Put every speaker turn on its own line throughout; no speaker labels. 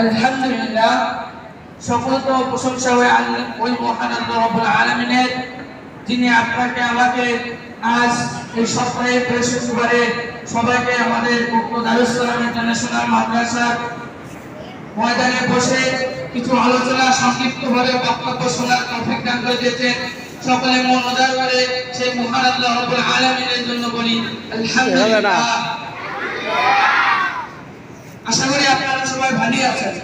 আলহামদুলিল্লাহ সকল তো প্রশংসা হয় ওই মহান রব্বুল আলামিনের যিনি আপনাকে আমাকে আজ এই সপ্তাহে বৃহস্পতিবারে সবাইকে আমাদের দারুসালাম ইন্টারন্যাশনাল মাদ্রাসার ময়দানে বসে কিছু আলোচনা সংক্ষিপ্তভাবে বক্তব্য শোনার তৌফিক দান করে দিয়েছেন। সকলে মন উদার করে সেই মহান আল্লাহ রব্বুল আলামিনের জন্য বলি আলহামদুলিল্লাহ আশা করি আপনারা আছেন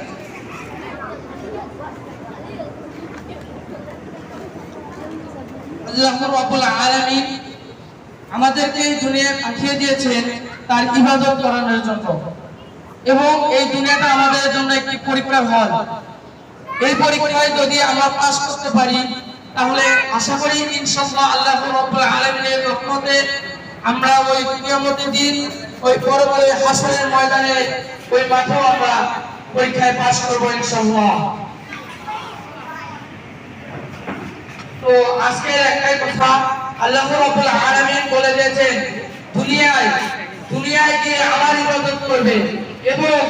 আমাদেরকে এই দুনিয়ায় পাঠিয়ে দিয়েছেন তার ইবাদত করানোর জন্য। এবং এই দুনিয়াটা আমাদের জন্য একটি পরীক্ষার হল। এই পরীক্ষায় যদি আমরা পাস করতে পারি, তাহলে আশা করি ইনশাআল্লাহ আল্লাহ রাব্বুল আলামিনের রহমতে আমরা ওই কিয়ামতের দিন ওই বড় হাসরের ময়দানে ওই মাঠেও আমরা পরীক্ষায় পাস করব ইনশাআল্লাহ। তো আজকে একটাই কথা, আল্লাহ রাব্বুল আলামিন বলে দিয়েছেন, দুনিয়ায় দুনিয়ায় গিয়ে আমার ইবাদত করবে। এবং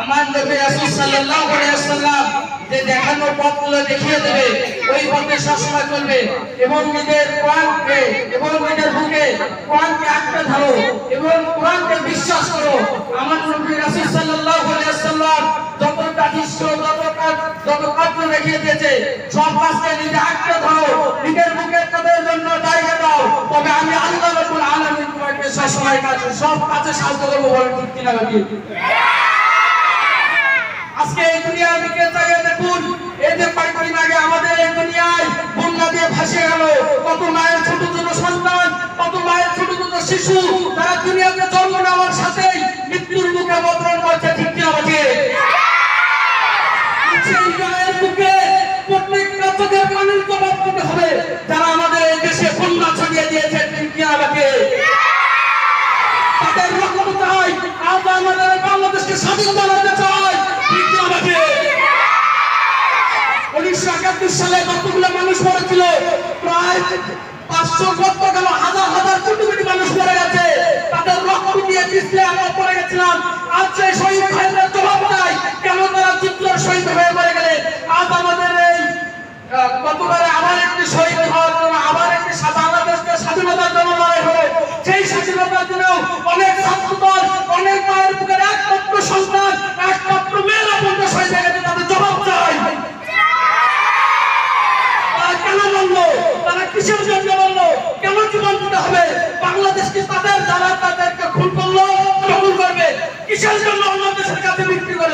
আমার নবী রাসূল সাল্লাল্লাহু আলাইহি ওয়াসাল্লাম যে দেখানো পথগুলো দেখিয়ে দেবে, ওই পথে সবসময় চলবে এবং নিজের কোরআনকে এবং নিজের বুকে কোরআনকে আঁকড়ে ধরো এবং কোরআনকে বিশ্বাস করো। আমার নবী রাসূল সাল্লাল্লাহু আলাইহি ওয়াসাল্লাম যত কাঠিন্য যত কাজ যত কার্য দেখিয়ে দিয়েছে, সব কাজকে নিজে আঁকড়ে ধরো। নিজের বুকে তাদের জন্য জায়গা দাও তবে আমি আল্লাহ রাব্বুল আলামিন তোমাকে কাছে সব কাজে সাহায্য করব বলে ঠিক কিনা বাকি আজকে এই দুনিয়ার দিকে চাইয়ে দেখুন, এই যে কয়েকদিন আমাদের এই দুনিয়ায় বন্যা দিয়ে ভাসিয়ে গেল। কত মায়ের ছোট ছোট সন্তান, কত মায়ের ছোট ছোট শিশু তারা দুনিয়াতে জন্ম নেওয়ার সাথেই মৃত্যুর মুখে অবতরণ করছে, ঠিক কিনা বাকি সালে কতগুলো মানুষ মরেছিল? প্রায় পাঁচশো সত্তর গেল হাজার হাজার কোটি কোটি মানুষ মরে গেছে। তাদের রক্ত দিয়ে পিছলে আমরা পড়ে গেছিলাম। আজ সেই শহীদ ভাইদের জবাব নাই কেন তারা চিত্র শহীদ হয়ে মরে গেলেন আজ আমাদের এই কতবার আবার একটি শহীদ হওয়ার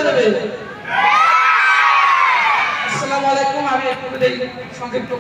করে দেবে আসসালামু আলাইকুম আমি একটু সংক্ষিপ্ত